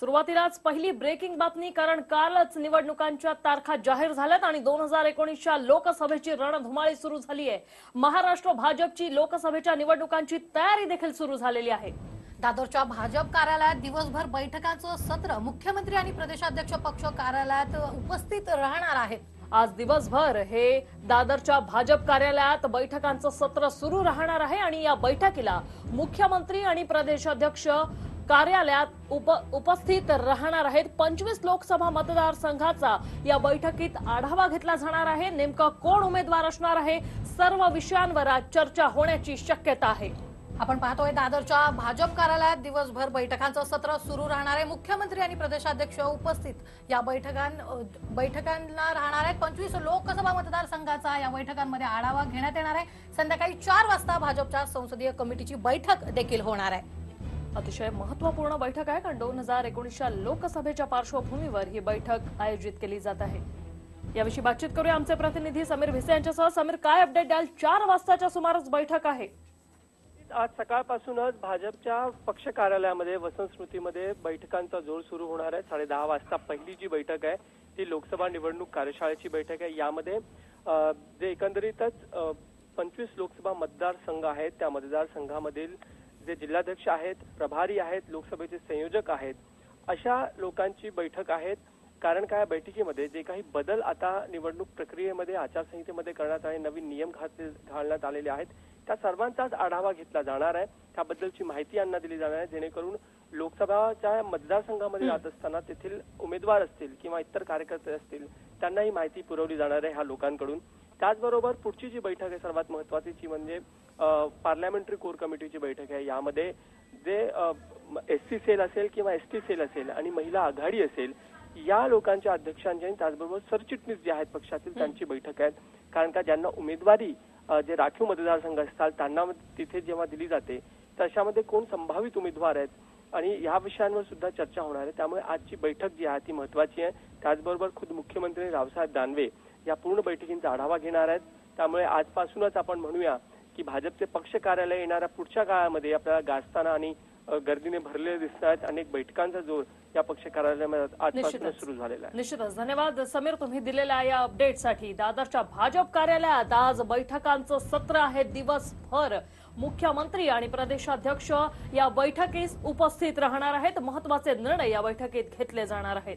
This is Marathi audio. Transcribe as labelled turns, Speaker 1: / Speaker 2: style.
Speaker 1: सुरुवातीलाच पहिली ब्रेकिंग बातमी कारण कालच निवडणुकांच्या तारखा जाहीर झाल्यात आणि दोन हजार एकोणीसच्या लोकसभेची रणधुमाळी सुरू झाली आहे महाराष्ट्र भाजपची लोकसभेच्या निवडणुकांची तयारी देखील सुरू झालेली आहे.
Speaker 2: दादरच्या भाजप कार्यालयात दिवसभर बैठकाचं सत्र मुख्यमंत्री आणि प्रदेशाध्यक्ष पक्ष कार्यालयात उपस्थित राहणार आहेत.
Speaker 1: आज दिवसभर हे दादरच्या भाजप कार्यालयात बैठकांचं सत्र सुरू राहणार आहे आणि या बैठकीला मुख्यमंत्री आणि प्रदेशाध्यक्ष कार्यालयात उप उपस्थित राहणार आहेत. पंचवीस लोकसभा मतदारसंघाचा या बैठकीत आढावा घेतला जाणार आहे. नेमका कोण उमेदवार असणार आहे? सर्व विषयांवर आज चर्चा होण्याची शक्यता आहे.
Speaker 2: आपण पाहतोय दादरच्या भाजप कार्यालयात दिवसभर बैठकांचं सत्र सुरू राहणार आहे. मुख्यमंत्री आणि प्रदेशाध्यक्ष उपस्थित या बैठकां बैठकांना राहणार आहेत. पंचवीस लोकसभा मतदारसंघाचा या बैठकांमध्ये आढावा घेण्यात येणार आहे. संध्याकाळी चार वाजता भाजपच्या संसदीय कमिटीची बैठक देखील होणार आहे.
Speaker 1: अतिशय महत्त्वपूर्ण बैठक आहे कारण दोन हजार एकोणीसच्या लोकसभेच्या पार्श्वभूमीवर ही बैठक आयोजित केली जात आहे. याविषयी बातचीत करूया आमचे प्रतिनिधी समीर भिसे यांच्यासह. समीर काय अपडेट द्याल? चार वाजताच्या सुमारास बैठक आहे.
Speaker 3: आज सकाळपासूनच भाजपच्या पक्ष कार्यालयामध्ये वसंत स्मृतीमध्ये बैठकांचा जोर सुरू होणार आहे. साडे दहा वाजता पहिली जी बैठक आहे ती लोकसभा निवडणूक कार्यशाळेची बैठक आहे. यामध्ये जे एकंदरीतच पंचवीस लोकसभा मतदारसंघ आहेत त्या मतदारसंघामधील जे जिल्हाध्यक्ष आहेत प्रभारी आहेत लोकसभेचे संयोजक आहेत अशा लोकांची बैठक आहेत. कारण काय बैठकीमध्ये जे काही बदल आता निवडणूक प्रक्रियेमध्ये आचारसंहितेमध्ये करण्यात आले नवीन नियम घातले घालण्यात आलेले आहेत. त्या सर्वांचाच आढावा घेतला जाणार आहे. त्याबद्दलची माहिती यांना दिली जाणार आहे. जेणेकरून लोकसभाच्या मतदारसंघामध्ये जात असताना तेथील उमेदवार असतील किंवा इतर कार्यकर्ते असतील त्यांना ही माहिती पुरवली जाणार आहे ह्या लोकांकडून. त्याचबरोबर पुढची जी बैठक आहे सर्वात महत्वाची म्हणजे पार्लमेंटरी कोर कमिटीची बैठक आहे. यामध्ये जे एस सी सेल असेल किंवा एस टी सेल असेल आणि महिला आघाडी असेल या लोकांच्या अध्यक्षांची आणि त्याचबरोबर सरचिटणीस जे आहेत पक्षातील त्यांची बैठक आहे कारण का ज्यांना उमेदवारी जे राखीव मतदारसंघ असतात त्यांना तिथे जेव्हा दिली जाते तर अशामध्ये कोण संभावित उमेदवार आहेत? आणि या विषयांवर सुद्धा चर्चा होणार आहे. त्यामुळे आजची बैठक जी आहे ती महत्वाची आहे. त्याचबरोबर खुद मुख्यमंत्री रावसाहेब दानवे या पूर्ण बैठकींचा आढावा घेणार आहेत. त्यामुळे आजपासूनच आपण म्हणूया की भाजपचे पक्ष कार्यालय येणाऱ्या पुढच्या काळामध्ये आपल्याला गाजताना आणि गर्दीने भरलेले दिसत आहेत. अनेक बैठकांचा जोर या पक्ष कार्यालयामध्ये
Speaker 1: निश्चितच.
Speaker 3: सुरू झालेला आहे.
Speaker 1: निश्चितच. धन्यवाद. समीर तुम्ही दिलेल्या या अपडेटसाठी दादरच्या भाजप कार्यालयात आज बैठकांचं सत्र आहे दिवसभर. मुख्यमंत्री आणि प्रदेशाध्यक्ष या बैठकीस उपस्थित राहणार आहेत. महत्त्वाचे निर्णय या बैठकीत घेतले जाणार आहेत.